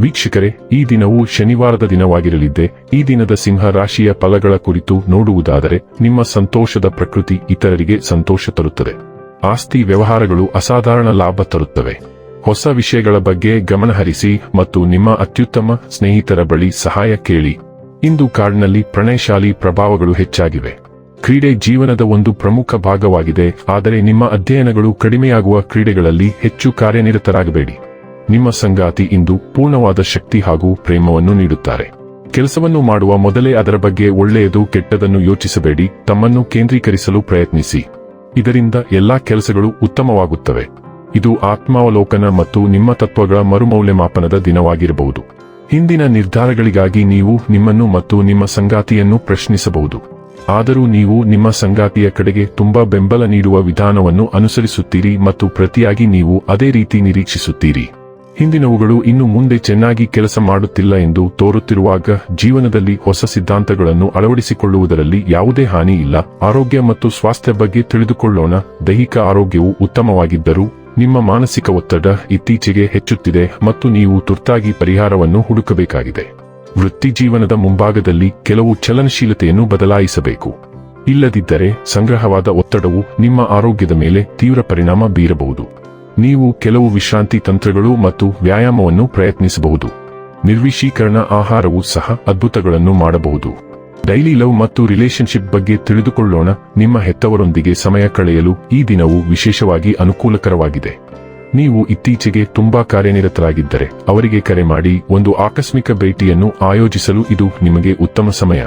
ವೀಕ್ಷಕರೇ, ಈ ದಿನವು ಶನಿವಾರದ ದಿನವಾಗಿರಲಿದ್ದೆ, ಈ ದಿನದ ಸಿಂಹ ರಾಶಿಯ ಫಲಗಳ ಕುರಿತು ನೋಡುವುದಾದರೆ, ನಿಮ್ಮ ಸಂತೋಷದ ಪ್ರಕೃತಿ ಇತರರಿಗೆ ಸಂತೋಷ ತರುತ್ತದೆ. ಆಸ್ತಿ ವ್ಯವಹಾರಗಳು ಅಸಾಧಾರಣ ಲಾಭ ತರುತ್ತವೆ. ಹೊಸ ವಿಷಯಗಳ ಬಗ್ಗೆ ಗಮನಹರಿಸಿ ಮತ್ತು ನಿಮ್ಮ ಅತ್ಯುತ್ತಮ ಸ್ನೇಹಿತರ ಬಳಿ ಸಹಾಯ ಕೇಳಿ. ಇಂದು ಕಾರ್ಡ್ನಲ್ಲಿ ಪ್ರಣಯಶಾಲಿ ಪ್ರಭಾವಗಳು ಹೆಚ್ಚಾಗಿವೆ. ಕ್ರೀಡೆ ಜೀವನದ ಒಂದು ಪ್ರಮುಖ ಭಾಗವಾಗಿದೆ, ಆದರೆ ನಿಮ್ಮ ಅಧ್ಯಯನಗಳು ಕಡಿಮೆಯಾಗುವ ಕ್ರೀಡೆಗಳಲ್ಲಿ ಹೆಚ್ಚು ಕಾರ್ಯನಿರತರಾಗಬೇಡಿ. ನಿಮ್ಮ ಸಂಗಾತಿ ಇಂದು ಪೂರ್ಣವಾದ ಶಕ್ತಿ ಹಾಗೂ ಪ್ರೇಮವನ್ನು ನೀಡುತ್ತಾರೆ. ಕೆಲಸವನ್ನು ಮಾಡುವ ಮೊದಲೇ ಅದರ ಬಗ್ಗೆ ಒಳ್ಳೆಯದು ಕೆಟ್ಟದನ್ನು ಯೋಚಿಸಬೇಡಿ, ತಮ್ಮನ್ನು ಕೇಂದ್ರೀಕರಿಸಲು ಪ್ರಯತ್ನಿಸಿ. ಇದರಿಂದ ಎಲ್ಲಾ ಕೆಲಸಗಳು ಉತ್ತಮವಾಗುತ್ತವೆ. ಇದು ಆತ್ಮಾವಲೋಕನ ಮತ್ತು ನಿಮ್ಮ ತತ್ವಗಳ ಮರುಮೌಲ್ಯಮಾಪನದ ದಿನವಾಗಿರಬಹುದು. ಹಿಂದಿನ ನಿರ್ಧಾರಗಳಿಗಾಗಿ ನೀವು ನಿಮ್ಮನ್ನು ಮತ್ತು ನಿಮ್ಮ ಸಂಗಾತಿಯನ್ನು ಪ್ರಶ್ನಿಸಬಹುದು. ಆದರೂ ನೀವು ನಿಮ್ಮ ಸಂಗಾತಿಯ ಕಡೆಗೆ ತುಂಬಾ ಬೆಂಬಲ ನೀಡುವ ವಿಧಾನವನ್ನು ಅನುಸರಿಸುತ್ತೀರಿ ಮತ್ತು ಪ್ರತಿಯಾಗಿ ನೀವು ಅದೇ ರೀತಿ ನಿರೀಕ್ಷಿಸುತ್ತೀರಿ. ಹಿಂದಿನವುಗಳು ಇನ್ನು ಮುಂದೆ ಚೆನ್ನಾಗಿ ಕೆಲಸ ಮಾಡುತ್ತಿಲ್ಲ ಎಂದು ತೋರುತ್ತಿರುವಾಗ ಜೀವನದಲ್ಲಿ ಹೊಸ ಸಿದ್ಧಾಂತಗಳನ್ನು ಅಳವಡಿಸಿಕೊಳ್ಳುವುದರಲ್ಲಿ ಯಾವುದೇ ಹಾನಿ ಇಲ್ಲ. ಆರೋಗ್ಯ ಮತ್ತು ಸ್ವಾಸ್ಥ್ಯ ಬಗ್ಗೆ ತಿಳಿದುಕೊಳ್ಳೋಣ. ದೈಹಿಕ ಆರೋಗ್ಯವು ಉತ್ತಮವಾಗಿದ್ದರೂ ನಿಮ್ಮ ಮಾನಸಿಕ ಒತ್ತಡ ಇತ್ತೀಚೆಗೆ ಹೆಚ್ಚುತ್ತಿದೆ ಮತ್ತು ನೀವು ತುರ್ತಾಗಿ ಪರಿಹಾರವನ್ನು ಹುಡುಕಬೇಕಾಗಿದೆ. ವೃತ್ತಿ ಜೀವನದ ಮುಂಭಾಗದಲ್ಲಿ ಕೆಲವು ಚಲನಶೀಲತೆಯನ್ನು ಬದಲಾಯಿಸಬೇಕು. ಇಲ್ಲದಿದ್ದರೆ ಸಂಗ್ರಹವಾದ ಒತ್ತಡವು ನಿಮ್ಮ ಆರೋಗ್ಯದ ಮೇಲೆ ತೀವ್ರ ಪರಿಣಾಮ ಬೀರಬಹುದು. ನೀವು ಕೆಲವು ವಿಶ್ರಾಂತಿ ತಂತ್ರಗಳು ಮತ್ತು ವ್ಯಾಯಾಮವನ್ನು ಪ್ರಯತ್ನಿಸಬಹುದು. ನಿರ್ವಿಶೀಕರಣ ಆಹಾರವು ಸಹ ಅದ್ಭುತಗಳನ್ನು ಮಾಡಬಹುದು. ಡೈಲಿ ಲವ್ ಮತ್ತು ರಿಲೇಶನ್ಶಿಪ್ ಬಗ್ಗೆ ತಿಳಿದುಕೊಳ್ಳೋಣ. ನಿಮ್ಮ ಹೆತ್ತವರೊಂದಿಗೆ ಸಮಯ ಕಳೆಯಲು ಈ ದಿನವು ವಿಶೇಷವಾಗಿ ಅನುಕೂಲಕರವಾಗಿದೆ. ನೀವು ಇತ್ತೀಚೆಗೆ ತುಂಬಾ ಕಾರ್ಯನಿರತರಾಗಿದ್ದರೆ ಅವರಿಗೆ ಕರೆ ಮಾಡಿ ಒಂದು ಆಕಸ್ಮಿಕ ಭೇಟಿಯನ್ನು ಆಯೋಜಿಸಲು ಇದು ನಿಮಗೆ ಉತ್ತಮ ಸಮಯ.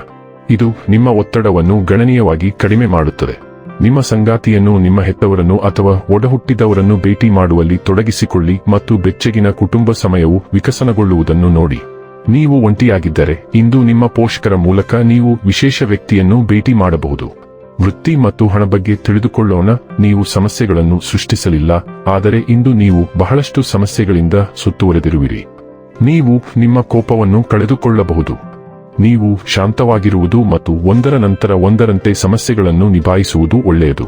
ಇದು ನಿಮ್ಮ ಒತ್ತಡವನ್ನು ಗಣನೀಯವಾಗಿ ಕಡಿಮೆ ಮಾಡುತ್ತದೆ. ನಿಮ್ಮ ಸಂಗಾತಿಯನ್ನು ನಿಮ್ಮ ಹೆತ್ತವರನ್ನು ಅಥವಾ ಒಡಹುಟ್ಟಿದವರನ್ನು ಭೇಟಿ ಮಾಡುವಲ್ಲಿ ತೊಡಗಿಸಿಕೊಳ್ಳಿ ಮತ್ತು ಬೆಚ್ಚಗಿನ ಕುಟುಂಬ ಸಮಯವು ವಿಕಸನಗೊಳ್ಳುವುದನ್ನು ನೋಡಿ. ನೀವು ಒಂಟಿಯಾಗಿದ್ದರೆ, ಇಂದು ನಿಮ್ಮ ಪೋಷಕರ ಮೂಲಕ ನೀವು ವಿಶೇಷ ವ್ಯಕ್ತಿಯನ್ನು ಭೇಟಿ ಮಾಡಬಹುದು. ವೃತ್ತಿ ಮತ್ತು ಹಣ ಬಗ್ಗೆ ತಿಳಿದುಕೊಳ್ಳೋಣ, ನೀವು ಸಮಸ್ಯೆಗಳನ್ನು ಸೃಷ್ಟಿಸಲಿಲ್ಲ, ಆದರೆ ಇಂದು ನೀವು ಬಹಳಷ್ಟು ಸಮಸ್ಯೆಗಳಿಂದ ಸುತ್ತುವರೆದಿರುವಿರಿ. ನೀವು ನಿಮ್ಮ ಕೋಪವನ್ನು ಕಳೆದುಕೊಳ್ಳಬಹುದು. ನೀವು ಶಾಂತವಾಗಿರುವುದು ಮತ್ತು ಒಂದರ ನಂತರ ಒಂದರಂತೆ ಸಮಸ್ಯೆಗಳನ್ನು ನಿಭಾಯಿಸುವುದು ಒಳ್ಳೆಯದು.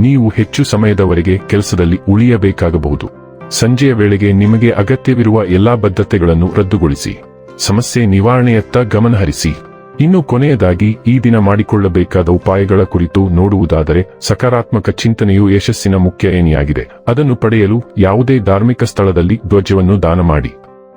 ನೀವು ಹೆಚ್ಚು ಸಮಯದವರೆಗೆ ಕೆಲಸದಲ್ಲಿ ಉಳಿಯಬೇಕಾಗಬಹುದು. ಸಂಜೆಯ ವೇಳೆಗೆ ನಿಮಗೆ ಅಗತ್ಯವಿರುವ ಎಲ್ಲಾ ಬದ್ಧತೆಗಳನ್ನು ರದ್ದುಗೊಳಿಸಿ. ಸಮಸ್ಯೆ ನಿವಾರಣೆಯತ್ತ ಗಮನಹರಿಸಿ. ಇನ್ನು ಕೊನೆಯದಾಗಿ, ಈ ದಿನ ಮಾಡಿಕೊಳ್ಳಬೇಕಾದ ಉಪಾಯಗಳ ಕುರಿತು ನೋಡುವುದಾದರೆ, ಸಕಾರಾತ್ಮಕ ಚಿಂತನೆಯು ಯಶಸ್ಸಿನ ಮುಖ್ಯ ಏನಿಯಾಗಿದೆ ಅದನ್ನು ಪಡೆಯಲು ಯಾವುದೇ ಧಾರ್ಮಿಕ ಸ್ಥಳದಲ್ಲಿ ಧ್ವಜವನ್ನು ದಾನ ಮಾಡಿ.